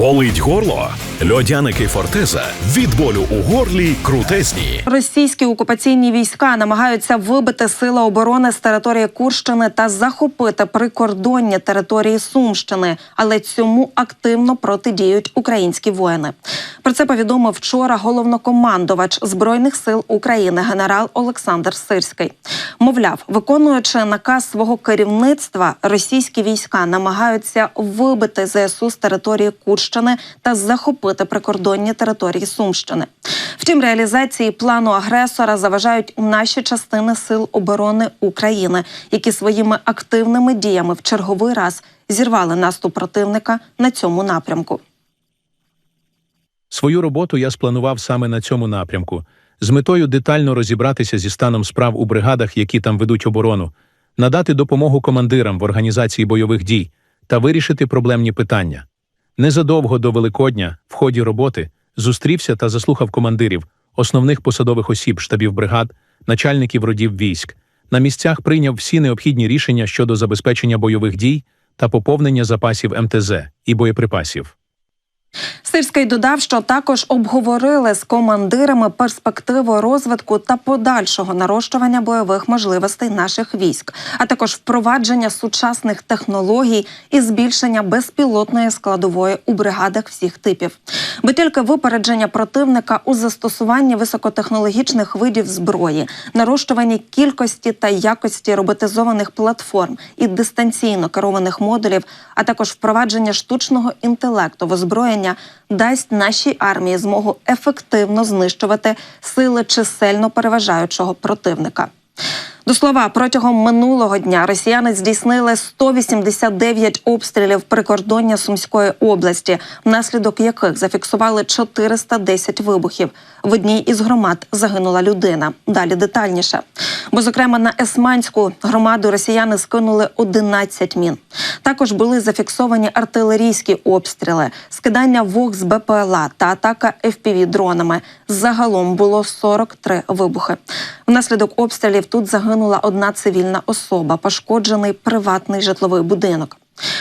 Болить горло? Льодяники Фортеза від болю у горлі крутезні. Російські окупаційні війська намагаються вибити сили оборони з території Курщини та захопити прикордонні території Сумщини, але цьому активно протидіють українські воїни. Про це повідомив вчора головнокомандувач збройних сил України генерал Олександр Сирський. Мовляв, виконуючи наказ свого керівництва, російські війська намагаються вибити ЗСУ з території Курщини та захопити прикордонні території Сумщини. Втім, реалізації плану агресора заважають наші частини сил оборони України, які своїми активними діями в черговий раз зірвали наступ противника на цьому напрямку. Свою роботу я спланував саме на цьому напрямку, з метою детально розібратися зі станом справ у бригадах, які там ведуть оборону, надати допомогу командирам в організації бойових дій та вирішити проблемні питання. Незадовго до Великодня, в ході роботи, зустрівся та заслухав командирів, основних посадових осіб штабів бригад, начальників родів військ. На місцях прийняв всі необхідні рішення щодо забезпечення бойових дій та поповнення запасів МТЗ і боєприпасів. Сирський додав, що також обговорили з командирами перспективу розвитку та подальшого нарощування бойових можливостей наших військ, а також впровадження сучасних технологій і збільшення безпілотної складової у бригадах всіх типів. Бо тільки випередження противника у застосуванні високотехнологічних видів зброї, нарощуванні кількості та якості роботизованих платформ і дистанційно керованих модулів, а також впровадження штучного інтелекту в озброєння дасть нашій армії змогу ефективно знищувати сили чисельно переважаючого противника. До слова, протягом минулого дня росіяни здійснили 189 обстрілів прикордоння Сумської області, внаслідок яких зафіксували 410 вибухів. В одній із громад загинула людина. Далі детальніше. Бо, зокрема, на Есманську громаду росіяни скинули 11 мін. Також були зафіксовані артилерійські обстріли, скидання вог з БПЛА та атака fpv дронами. Загалом було 43 вибухи. Внаслідок обстрілів тут загинула одна цивільна особа, пошкоджений приватний житловий будинок.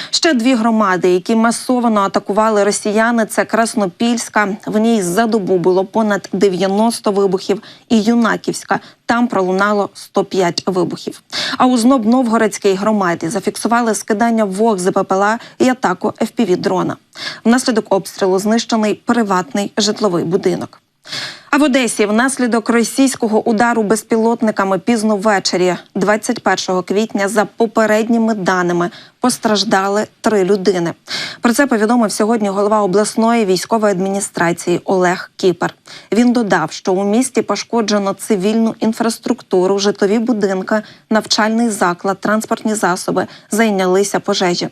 Ще дві громади, які масово атакували росіяни, це Краснопільська. В ній за добу було понад 90 вибухів, і Юнаківська. Там пролунало 105 вибухів. А у зноб Новгородській громаді зафіксували скидання вог з і атаку fpv дрона. Внаслідок обстрілу знищений приватний житловий будинок. А в Одесі внаслідок російського удару безпілотниками пізно ввечері, 21 квітня, за попередніми даними постраждали три людини. Про це повідомив сьогодні голова обласної військової адміністрації Олег Кіпер. Він додав, що у місті пошкоджено цивільну інфраструктуру, житлові будинки, навчальний заклад, транспортні засоби зайнялися пожежі.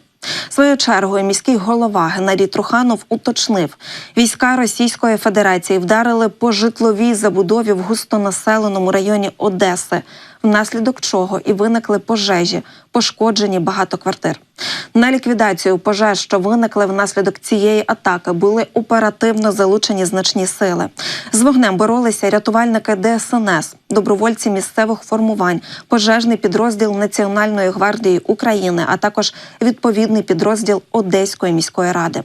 Своєю чергою міський голова Геннадій Труханов уточнив, війська Російської Федерації вдарили по житловій забудові в густонаселеному районі Одеси, внаслідок чого і виникли пожежі, пошкоджені багато квартир. На ліквідацію пожеж, що виникли внаслідок цієї атаки, були оперативно залучені значні сили. З вогнем боролися рятувальники ДСНС, добровольці місцевих формувань, пожежний підрозділ Національної гвардії України, а також відповідний підрозділ Одеської міської ради.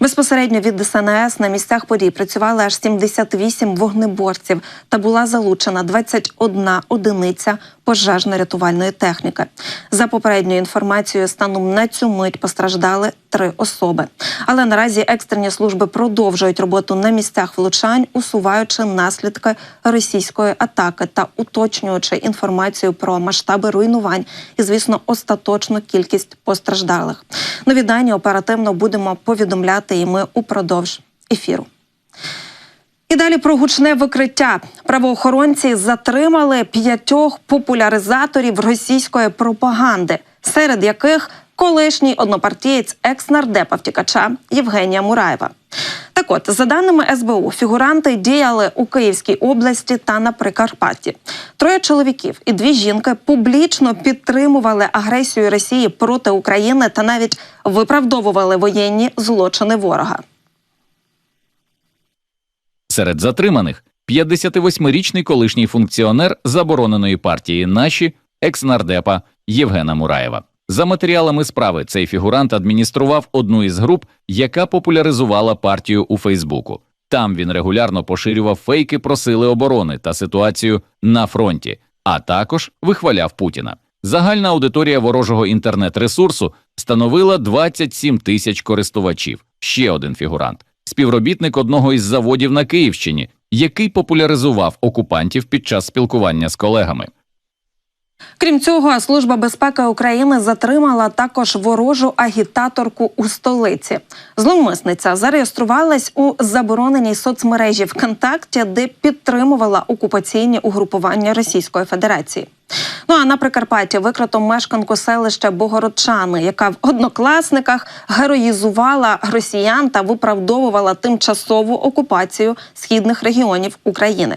Безпосередньо від ДСНС на місцях подій працювали аж 78 вогнеборців та була залучена 21 одиниця пожежно-рятувальної техніки. За попередньою інформацією, станом на цю мить постраждали три особи. Але наразі екстрені служби продовжують роботу на місцях влучань, усуваючи наслідки російської атаки та уточнюючи інформацію про масштаби руйнувань і, звісно, остаточну кількість постраждалих. Нові дані оперативно будемо повідомляти і ми упродовж ефіру. Далі про гучне викриття. Правоохоронці затримали п'ятьох популяризаторів російської пропаганди, серед яких колишній однопартієць екс-нардепа втікача Євгенія Мураєва. Так от, за даними СБУ, фігуранти діяли у Київській області та на Прикарпатті. Троє чоловіків і дві жінки публічно підтримували агресію Росії проти України та навіть виправдовували воєнні злочини ворога. Серед затриманих 58-річний колишній функціонер забороненої партії наші екс-нардепа Євгена Мураєва. За матеріалами справи, цей фігурант адміністрував одну із груп, яка популяризувала партію у Фейсбуку. Там він регулярно поширював фейки про сили оборони та ситуацію на фронті, а також вихваляв Путіна. Загальна аудиторія ворожого інтернет-ресурсу становила 27 тисяч користувачів. Ще один фігурант співробітник одного із заводів на Київщині, який популяризував окупантів під час спілкування з колегами. Крім цього, служба безпеки України затримала також ворожу агітаторку у столиці. Зловмисниця зареєструвалась у забороненій соцмережі ВКонтакті, де підтримувала окупаційні угрупування Російської Федерації. Ну а на Прикарпатті викрито мешканку селища Богородчани, яка в однокласниках героїзувала росіян та виправдовувала тимчасову окупацію східних регіонів України.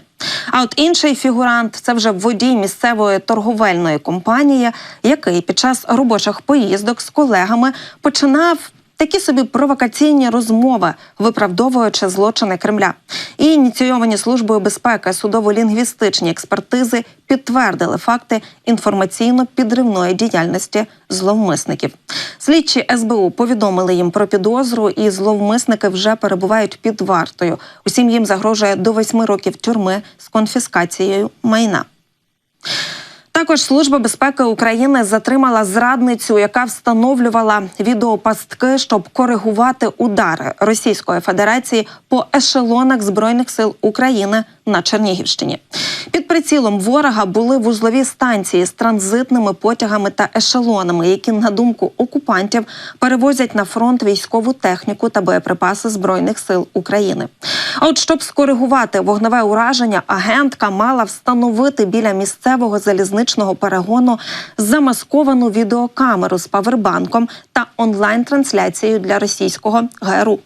А от інший фігурант це вже водій місцевої торговельної компанії, який під час робочих поїздок з колегами починав такі собі провокаційні розмови, виправдовуючи злочини Кремля. І ініційовані службою безпеки судово-лінгвістичні експертизи підтвердили факти інформаційно-підривної діяльності зловмисників. Слідчі СБУ повідомили їм про підозру, і зловмисники вже перебувають під вартою. Усім їм загрожує до восьми років тюрми з конфіскацією майна. Також Служба безпеки України затримала зрадницю, яка встановлювала відеопастки, щоб коригувати удари Російської Федерації по ешелонах збройних сил України на Чернігівщині. Під прицілом ворога були вузлові станції з транзитними потягами та ешелонами, які, на думку окупантів, перевозять на фронт військову техніку та боєприпаси збройних сил України. А от щоб скоригувати вогневе ураження, агентка мала встановити біля місцевого залізничного перегону замасковану відеокамеру з павербанком та онлайн-трансляцією для російського ГРУ.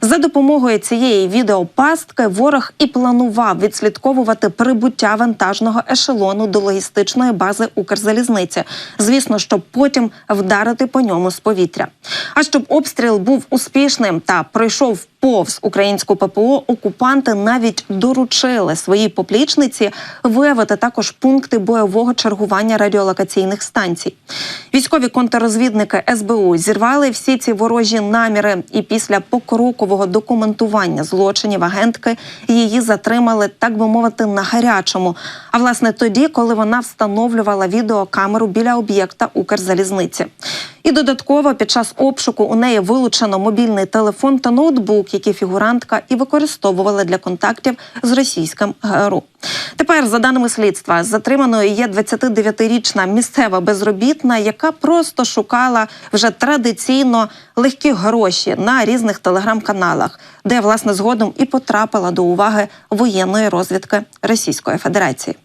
За допомогою цієї відеопастки ворог і планував відслідковувати прибуття вантажного ешелону до логістичної бази Укрзалізниці. Звісно, щоб потім вдарити по ньому з повітря. А щоб обстріл був успішним та пройшов повз українську ППО, окупанти навіть доручили своїй поплічниці виявити також пункти бойового чергування радіолокаційних станцій. Військові контррозвідники СБУ зірвали всі ці ворожі наміри, і після покрокового документування злочинів агентки її затримали, так би мовити, на гарячому. А власне тоді, коли вона встановлювала відеокамеру біля об'єкта Укрзалізниці. І додатково під час обшуку у неї вилучено мобільний телефон та ноутбук, які фігурантка і використовувала для контактів з російським ГРУ. Тепер, за даними слідства, затриманою є 29-річна місцева безробітна, яка просто шукала вже традиційно легкі гроші на різних телеграм-каналах, де власне згодом і потрапила до уваги воєнної розвідки Російської Федерації.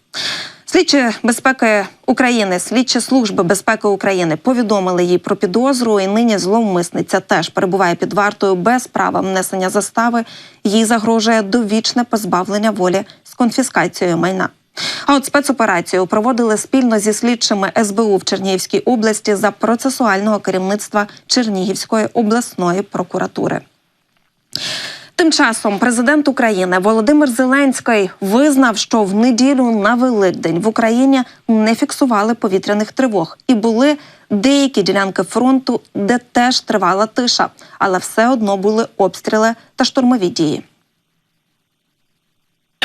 Слідчі безпеки України, слідчі служби безпеки України повідомили їй про підозру, і нині зловмисниця теж перебуває під вартою без права внесення застави. Їй загрожує довічне позбавлення волі з конфіскацією майна. А от спецоперацію проводили спільно зі слідчими СБУ в Чернігівській області за процесуального керівництва Чернігівської обласної прокуратури. Тим часом президент України Володимир Зеленський визнав, що в неділю на Великдень в Україні не фіксували повітряних тривог, і були деякі ділянки фронту, де теж тривала тиша, але все одно були обстріли та штурмові дії.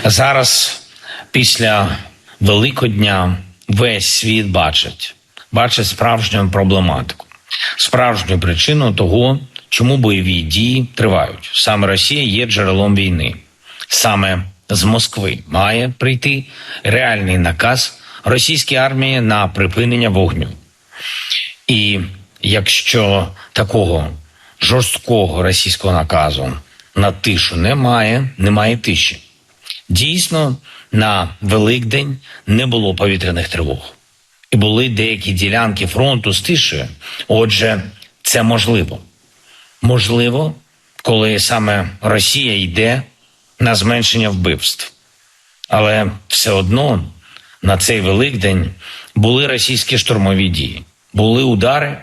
Зараз, після Великодня, весь світ бачить, бачить справжню проблематику, справжню причину того, чому бойові дії тривають. Саме Росія є джерелом війни. Саме з Москви має прийти реальний наказ російській армії на припинення вогню. І якщо такого жорсткого російського наказу на тишу немає, немає тиші. Дійсно, на Великдень не було повітряних тривог. І були деякі ділянки фронту з тишею. Отже, це можливо. Можливо, коли саме Росія йде на зменшення вбивств. Але все одно на цей Великдень були російські штурмові дії, були удари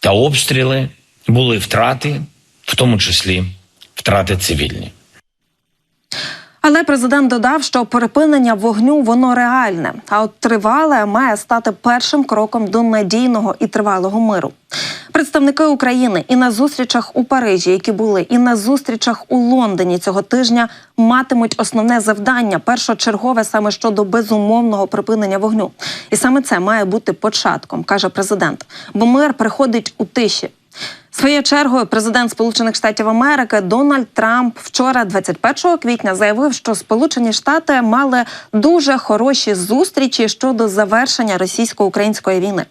та обстріли, були втрати, в тому числі втрати цивільні. Але президент додав, що припинення вогню воно реальне, а от тривале має стати першим кроком до надійного і тривалого миру. Представники України і на зустрічах у Парижі, які були, і на зустрічах у Лондоні цього тижня матимуть основне завдання першочергове саме щодо безумовного припинення вогню. І саме це має бути початком, каже президент. Бо мир приходить у тиші. Своєю чергою президент Сполучених Штатів Америки Дональд Трамп вчора, 21 квітня, заявив, що Сполучені Штати мали дуже хороші зустрічі щодо завершення російсько-української війни.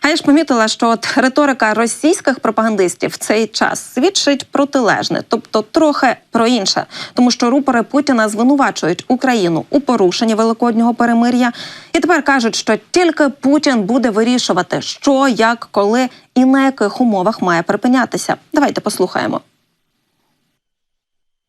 А я ж помітила, що от риторика російських пропагандистів в цей час свідчить протилежне, тобто трохи про інше, тому що рупори Путіна звинувачують Україну у порушенні великоднього перемир'я, і тепер кажуть, що тільки Путін буде вирішувати, що, як, коли і на яких умовах має припинятися. Давайте послухаємо.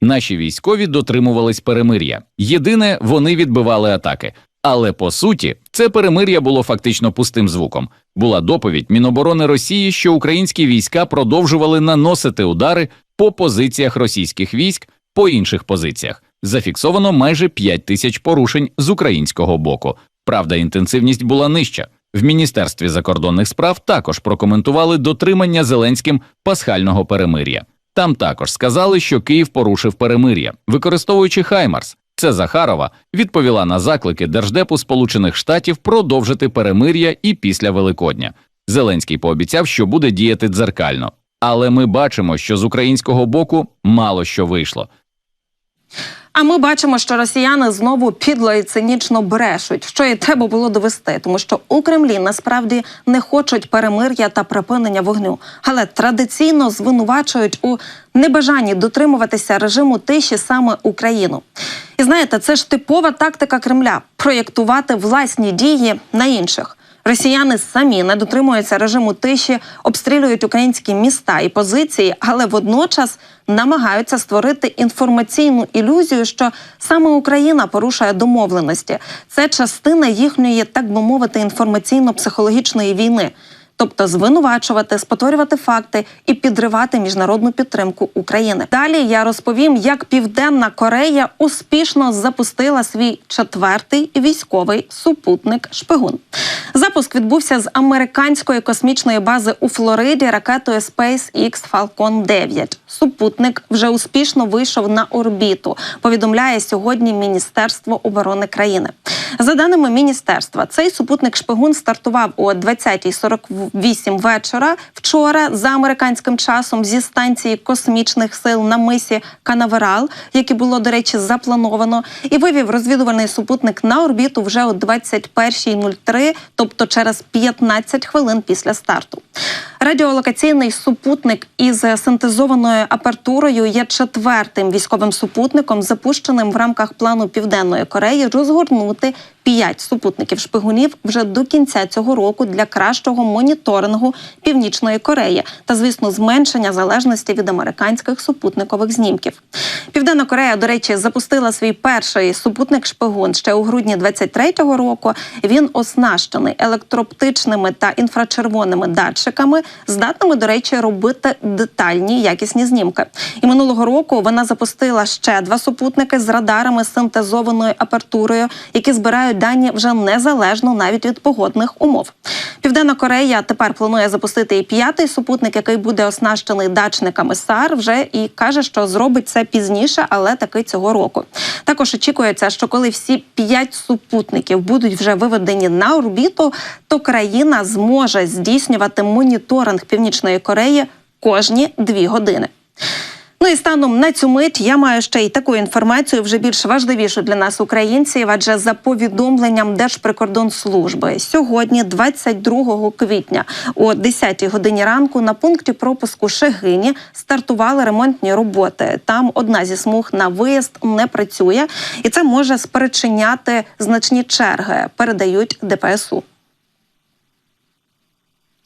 Наші військові дотримувались перемир'я. Єдине, вони відбивали атаки. Але по суті, це перемир'я було фактично пустим звуком. Була доповідь Міноборони Росії, що українські війська продовжували наносити удари по позиціях російських військ по інших позиціях. Зафіксовано майже 5 тисяч порушень з українського боку. Правда, інтенсивність була нижча. В міністерстві закордонних справ також прокоментували дотримання Зеленським пасхального перемир'я. Там також сказали, що Київ порушив перемир'я, використовуючи Хаймарс. Це Захарова відповіла на заклики Держдепу Сполучених Штатів продовжити перемир'я і після Великодня. Зеленський пообіцяв, що буде діяти дзеркально. Але ми бачимо, що з українського боку мало що вийшло. А ми бачимо, що росіяни знову підло і цинічно брешуть, що і треба було довести, тому що у Кремлі насправді не хочуть перемир'я та припинення вогню, але традиційно звинувачують у небажанні дотримуватися режиму тиші саме Україну. І знаєте, це ж типова тактика Кремля проєктувати власні дії на інших. Росіяни самі не дотримуються режиму тиші, обстрілюють українські міста і позиції, але водночас намагаються створити інформаційну ілюзію, що саме Україна порушує домовленості. Це частина їхньої, так би мовити, інформаційно-психологічної війни. Тобто звинувачувати, спотворювати факти і підривати міжнародну підтримку України. Далі я розповім, як Південна Корея успішно запустила свій четвертий військовий супутник шпигун. Запуск відбувся з американської космічної бази у Флориді ракетою SpaceX Falcon 9. Супутник вже успішно вийшов на орбіту. Повідомляє сьогодні Міністерство оборони країни. За даними міністерства, цей супутник шпигун стартував о 20.48 вечора вчора за американським часом зі станції космічних сил на мисі Канаверал, яке було, до речі, заплановано, і вивів розвідувальний супутник на орбіту вже о 21.03, тобто через 15 хвилин після старту. Радіолокаційний супутник із синтезованою апертурою є четвертим військовим супутником, запущеним в рамках плану Південної Кореї розгорнути п'ять супутників шпигунів вже до кінця цього року для кращого моніторингу Північної Кореї та, звісно, зменшення залежності від американських супутникових знімків. Південна Корея, до речі, запустила свій перший супутник шпигун ще у грудні 23-го року. Він оснащений електроптичними та інфрачервоними датчиками, здатними, до речі, робити детальні якісні знімки. І минулого року вона запустила ще два супутники з радарами з синтезованою апертурою, які збирають дані вже незалежно навіть від погодних умов. Південна Корея тепер планує запустити і п'ятий супутник, який буде оснащений датчниками САР. Вже і каже, що зробить це пізніше, але таки цього року. Також очікується, що коли всі п'ять супутників будуть вже виведені на орбіту, то країна зможе здійснювати моніторинг Північної Кореї кожні дві години. Ну і станом на цю мить я маю ще й таку інформацію, вже більш важливішу для нас, українців, адже за повідомленням Держприкордонслужби сьогодні, 22 квітня, о 10 годині ранку, на пункті пропуску Шегині стартували ремонтні роботи. Там одна зі смуг на виїзд не працює, і це може спричиняти значні черги. Передають ДПСУ.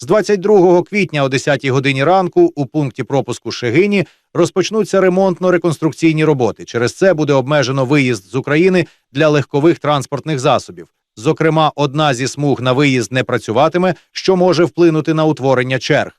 З 22 квітня о 10 годині ранку у пункті пропуску Шегині розпочнуться ремонтно-реконструкційні роботи. Через це буде обмежено виїзд з України для легкових транспортних засобів. Зокрема, одна зі смуг на виїзд не працюватиме, що може вплинути на утворення черг.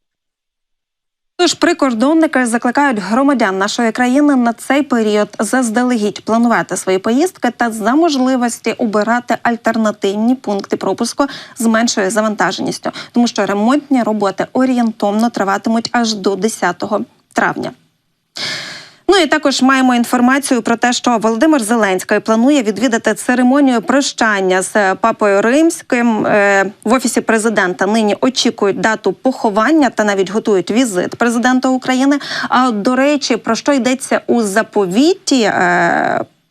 Тож прикордонники закликають громадян нашої країни на цей період заздалегідь планувати свої поїздки та за можливості обирати альтернативні пункти пропуску з меншою завантаженістю, тому що ремонтні роботи орієнтовно триватимуть аж до 10 травня. Ну і також маємо інформацію про те, що Володимир Зеленський планує відвідати церемонію прощання з папою римським Е, в офісі президента. Нині очікують дату поховання та навіть готують візит президента України. А до речі, про що йдеться у заповіті?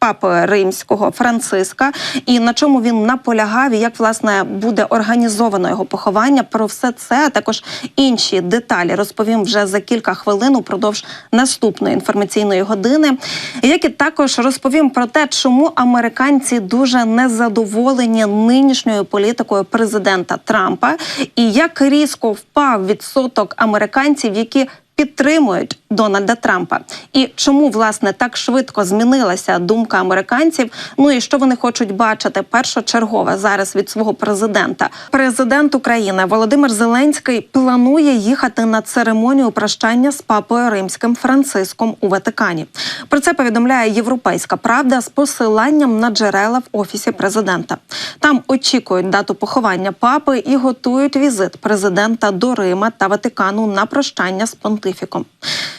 Папи римського Франциска, і на чому він наполягав, і як власне буде організовано його поховання. Про все це а також інші деталі розповім вже за кілька хвилин упродовж наступної інформаційної години. Як і також розповім про те, чому американці дуже незадоволені нинішньою політикою президента Трампа, і як різко впав відсоток американців, які підтримують Дональда Трампа, і чому власне так швидко змінилася думка американців? Ну і що вони хочуть бачити першочергове зараз від свого президента? Президент України Володимир Зеленський планує їхати на церемонію прощання з папою римським Франциском у Ватикані. Про це повідомляє Європейська Правда з посиланням на джерела в офісі президента. Там очікують дату поховання папи і готують візит президента до Рима та Ватикану на прощання з понтифіком.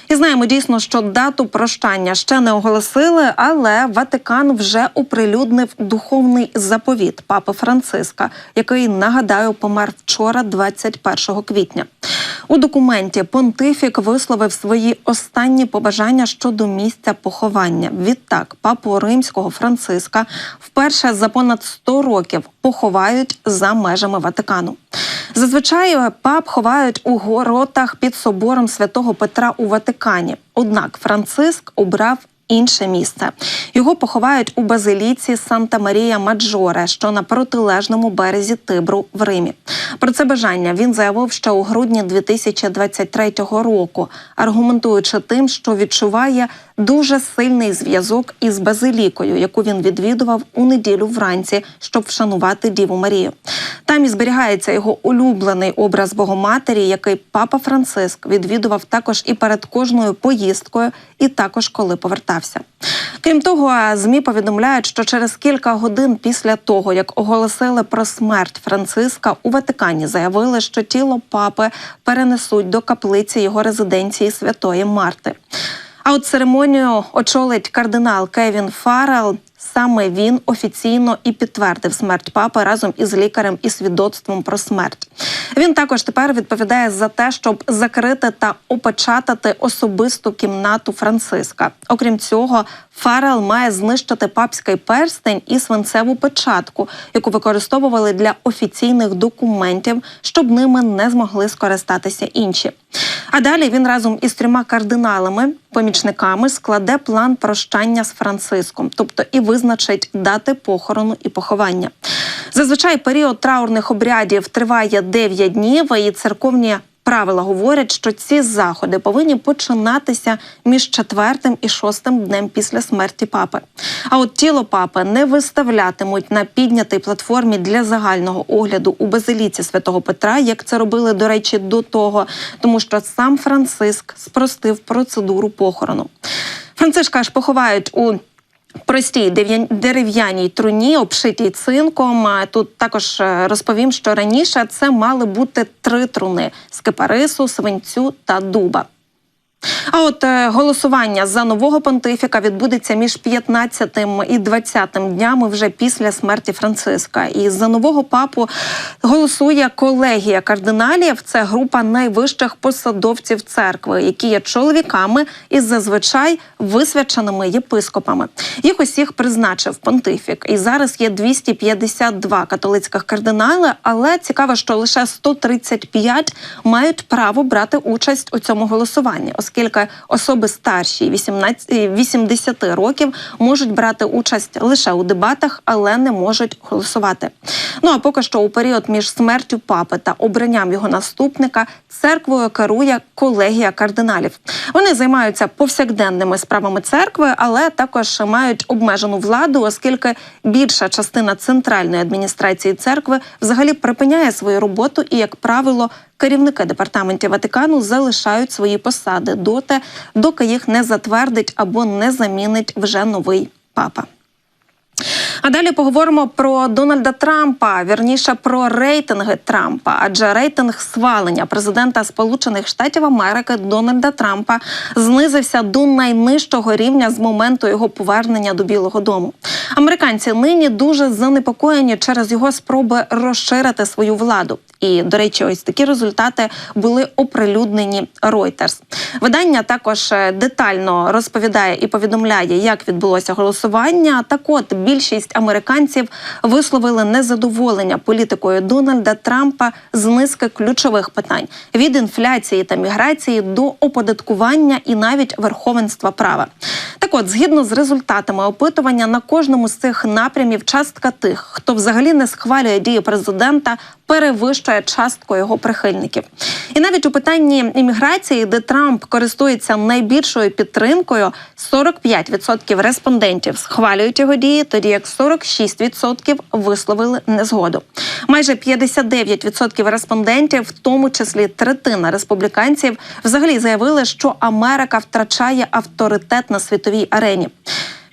І знаємо дійсно, що дату прощання ще не оголосили, але Ватикан вже оприлюднив духовний заповіт папи Франциска, який нагадаю помер вчора, 21 квітня. У документі понтифік висловив свої останні побажання щодо місця поховання. Відтак, папу римського Франциска вперше за понад 100 років поховають за межами Ватикану. Зазвичай пап ховають у горотах під собором святого Петра у Ватикані. Однак Франциск обрав інше місце. Його поховають у базиліці Санта Марія Маджоре, що на протилежному березі Тибру в Римі. Про це бажання він заявив ще у грудні 2023 року, аргументуючи тим, що відчуває дуже сильний зв'язок із базилікою, яку він відвідував у неділю вранці, щоб вшанувати Діву Марію. Там і зберігається його улюблений образ Богоматері, який папа Франциск відвідував також і перед кожною поїздкою, і також коли повертався. Крім того, змі повідомляють, що через кілька годин після того, як оголосили про смерть Франциска, у Ватикані заявили, що тіло папи перенесуть до каплиці його резиденції Святої Марти. А от церемонію очолить кардинал Кевін Фаррел. Саме він офіційно і підтвердив смерть папи разом із лікарем і свідоцтвом про смерть. Він також тепер відповідає за те, щоб закрити та опечатати особисту кімнату Франциска. Окрім цього, Фарел має знищити папський перстень і свинцеву печатку, яку використовували для офіційних документів, щоб ними не змогли скористатися інші. А далі він разом із трьома кардиналами, помічниками, складе план прощання з Франциском, тобто і визначить дати похорону і поховання. Зазвичай період траурних обрядів триває 9 днів, і церковні правила говорять, що ці заходи повинні починатися між четвертим і шостим днем після смерті папи. А от тіло папи не виставлятимуть на піднятій платформі для загального огляду у базиліці святого Петра, як це робили, до речі, до того, тому що сам Франциск спростив процедуру похорону. Францишка ж поховають у простій дерев'яній труні, обшитій цинком. Тут також е, розповім, що раніше це мали бути три труни з кипарису, свинцю та дуба. А от е, голосування за нового понтифіка відбудеться між 15 і 20 днями вже після смерті Франциска. І за нового папу голосує колегія кардиналів. Це група найвищих посадовців церкви, які є чоловіками і зазвичай висвяченими єпископами. Їх усіх призначив понтифік. І зараз є 252 католицьких кардинали, але цікаво, що лише 135 мають право брати участь у цьому голосуванні, оскільки особи старші 18, е, 80 років можуть брати участь лише у дебатах, але не можуть голосувати. Ну а поки що у період між смертю папи та обранням його наступника церквою керує колегія кардиналів. Вони займаються повсякденними справами церкви, але також мають обмежену владу, оскільки більша частина центральної адміністрації церкви взагалі припиняє свою роботу і, як правило, керівники департаментів Ватикану залишають свої посади доти, доки їх не затвердить або не замінить вже новий папа. А далі поговоримо про Дональда Трампа, вірніше про рейтинги Трампа, адже рейтинг свалення президента Сполучених Штатів Америки Дональда Трампа знизився до найнижчого рівня з моменту його повернення до Білого Дому. Американці нині дуже занепокоєні через його спроби розширити свою владу. І, до речі, ось такі результати були оприлюднені Reuters. Видання також е, детально розповідає і повідомляє, як відбулося голосування. Так от більшість американців висловили незадоволення політикою Дональда Трампа з низки ключових питань від інфляції та міграції до оподаткування і навіть верховенства права. Так от, згідно з результатами опитування, на кожному з цих напрямів частка тих, хто взагалі не схвалює дії президента, перевищує частку його прихильників. І навіть у питанні імміграції, де Трамп користується найбільшою підтримкою, 45% респондентів схвалюють його дії, тоді як 46% висловили незгоду. Майже 59% респондентів, в тому числі третина республіканців, взагалі заявили, що Америка втрачає авторитет на світовій арені.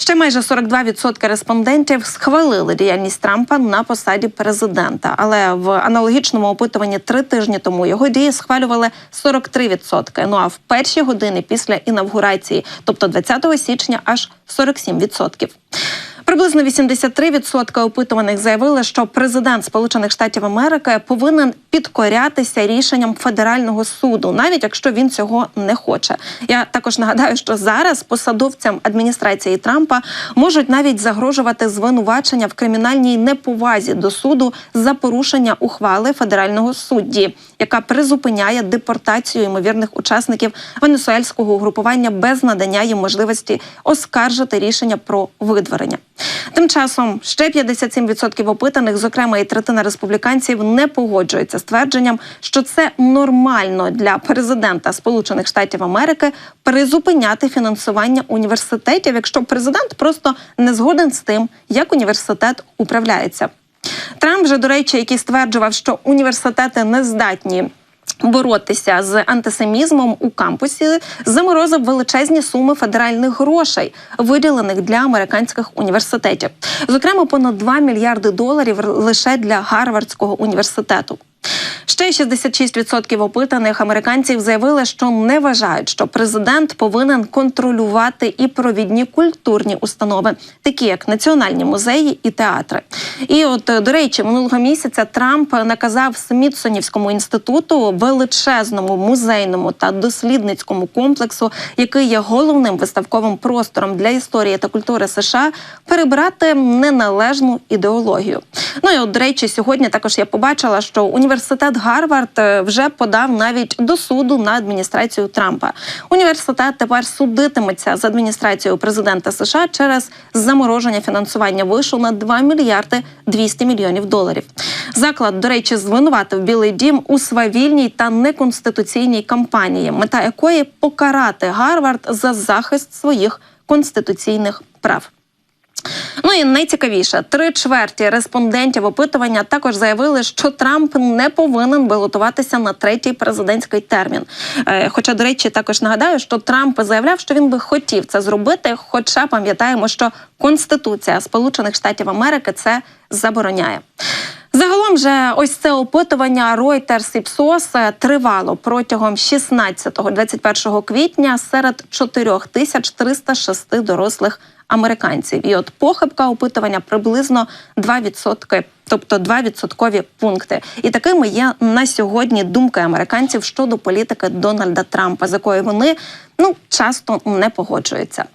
Ще майже 42% респондентів схвалили діяльність Трампа на посаді президента. Але в аналогічному опитуванні три тижні тому його дії схвалювали 43%. Ну а в перші години після інавгурації, тобто 20 січня, аж 47%. Приблизно 83% опитуваних заявили, що президент Сполучених Штатів Америки повинен підкорятися рішенням федерального суду, навіть якщо він цього не хоче. Я також нагадаю, що зараз посадовцям адміністрації Трампа можуть навіть загрожувати звинувачення в кримінальній неповазі до суду за порушення ухвали федерального судді, яка призупиняє депортацію ймовірних учасників венесуельського угрупування без надання їм можливості оскаржити рішення про видворення. Тим часом ще 57% опитаних, зокрема і третина республіканців, не погоджуються з твердженням, що це нормально для президента Сполучених Штатів Америки призупиняти фінансування університетів, якщо президент просто не згоден з тим, як університет управляється. Трамп же, до речі, який стверджував, що університети не здатні. Боротися з антисемізмом у кампусі заморозив величезні суми федеральних грошей, виділених для американських університетів, зокрема понад 2 мільярди доларів лише для Гарвардського університету. Ще 66% опитаних американців заявили, що не вважають, що президент повинен контролювати і провідні культурні установи, такі як національні музеї і театри. І от до речі, минулого місяця Трамп наказав Смітсонівському інституту величезному музейному та дослідницькому комплексу, який є головним виставковим простором для історії та культури США, перебрати неналежну ідеологію. Ну і от, до речі, сьогодні також я побачила, що університет Гарвард е, вже подав навіть до суду на адміністрацію Трампа. Університет тепер судитиметься з адміністрацією президента США через замороження фінансування вишу на 2 мільярди 200 мільйонів доларів. Заклад, до речі, звинуватив Білий Дім у свавільній та неконституційній кампанії, мета якої покарати Гарвард за захист своїх конституційних прав. Ну і найцікавіше, три чверті респондентів опитування також заявили, що Трамп не повинен балотуватися на третій президентський термін. Е, Хоча, до речі, також нагадаю, що Трамп заявляв, що він би хотів це зробити. Хоча пам'ятаємо, що Конституція Сполучених Штатів Америки це забороняє. Загалом же ось це опитування Reuters і PSOS тривало протягом 16-21 квітня серед 4306 дорослих американців. І от похибка опитування приблизно 2%, тобто 2 відсоткові пункти. І такими є на сьогодні думки американців щодо політики Дональда Трампа, з якою вони ну часто не погоджуються.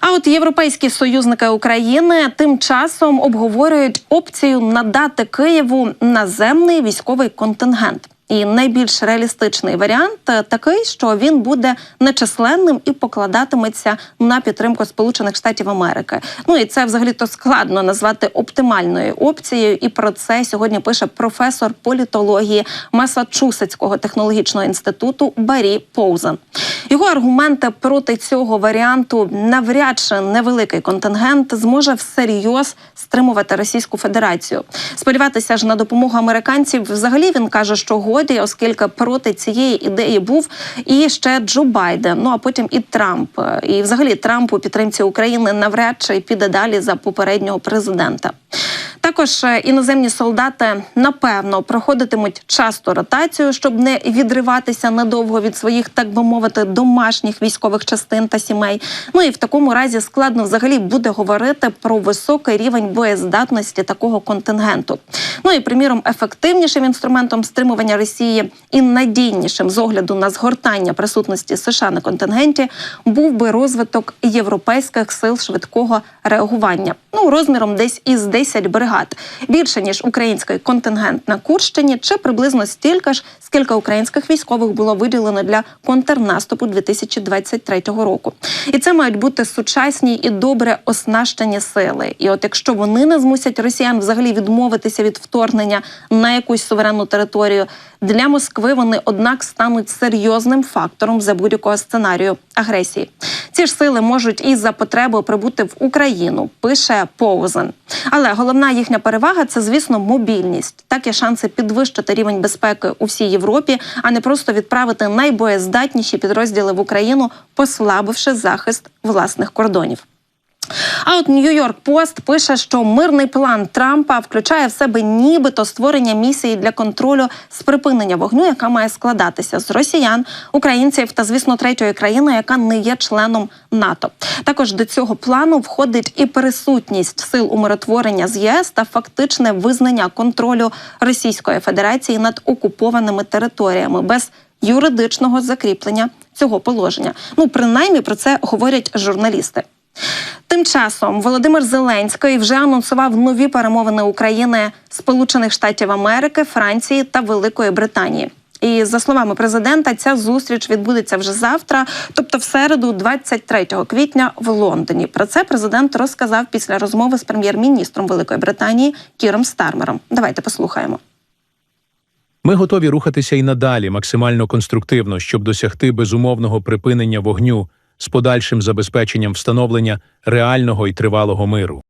А от європейські союзники України тим часом обговорюють опцію надати Києву наземний військовий контингент. І найбільш реалістичний варіант е, такий, що він буде нечисленним і покладатиметься на підтримку Сполучених Штатів Америки. Ну і це взагалі то складно назвати оптимальною опцією. І про це сьогодні пише професор політології Масачусетського технологічного інституту Барі Поузен. Його аргументи проти цього варіанту навряд чи невеликий контингент зможе всерйоз стримувати Російську Федерацію. Сподіватися ж на допомогу американців, взагалі він каже, що згоді, оскільки проти цієї ідеї був і ще Джо Байден. Ну а потім і Трамп. І взагалі Трамп у підтримці України навряд чи піде далі за попереднього президента. Також е, іноземні солдати напевно проходитимуть часто ротацію, щоб не відриватися надовго від своїх, так би мовити, домашніх військових частин та сімей. Ну і в такому разі складно взагалі буде говорити про високий рівень боєздатності такого контингенту. Ну і приміром, ефективнішим інструментом стримування Росії і надійнішим з огляду на згортання присутності США на контингенті був би розвиток європейських сил швидкого реагування. Ну розміром десь із 10 бригад більше ніж український контингент на Курщині, чи приблизно стільки ж, скільки українських військових було виділено для контрнаступу 2023 року. І це мають бути сучасні і добре оснащені сили. І от якщо вони не змусять росіян взагалі відмовитися від вторгнення на якусь суверенну територію, для Москви вони однак стануть серйозним фактором за будь-якого сценарію агресії. Ці ж сили можуть і за потреби прибути в Україну, пише Поузен. Але головна їхня перевага це, звісно, мобільність. Так є шанси підвищити рівень безпеки у всій Європі, а не просто відправити найбоєздатніші підрозділи в Україну, послабивши захист власних кордонів. А от Нью-Йорк Пост пише, що мирний план Трампа включає в себе нібито створення місії для контролю з припинення вогню, яка має складатися з росіян, українців та, звісно, третьої країни, яка не є членом НАТО. Також до цього плану входить і присутність сил умиротворення з ЄС та фактичне визнання контролю Російської Федерації над окупованими територіями без юридичного закріплення цього положення. Ну принаймні про це говорять журналісти. Тим часом Володимир Зеленський вже анонсував нові перемовини України, Сполучених Штатів Америки, Франції та Великої Британії. І за словами президента, ця зустріч відбудеться вже завтра, тобто в середу, 23 квітня, в Лондоні. Про це президент розказав після розмови з прем'єр-міністром Великої Британії Кіром Стармером. Давайте послухаємо. Ми готові рухатися і надалі максимально конструктивно, щоб досягти безумовного припинення вогню з подальшим забезпеченням встановлення реального і тривалого миру.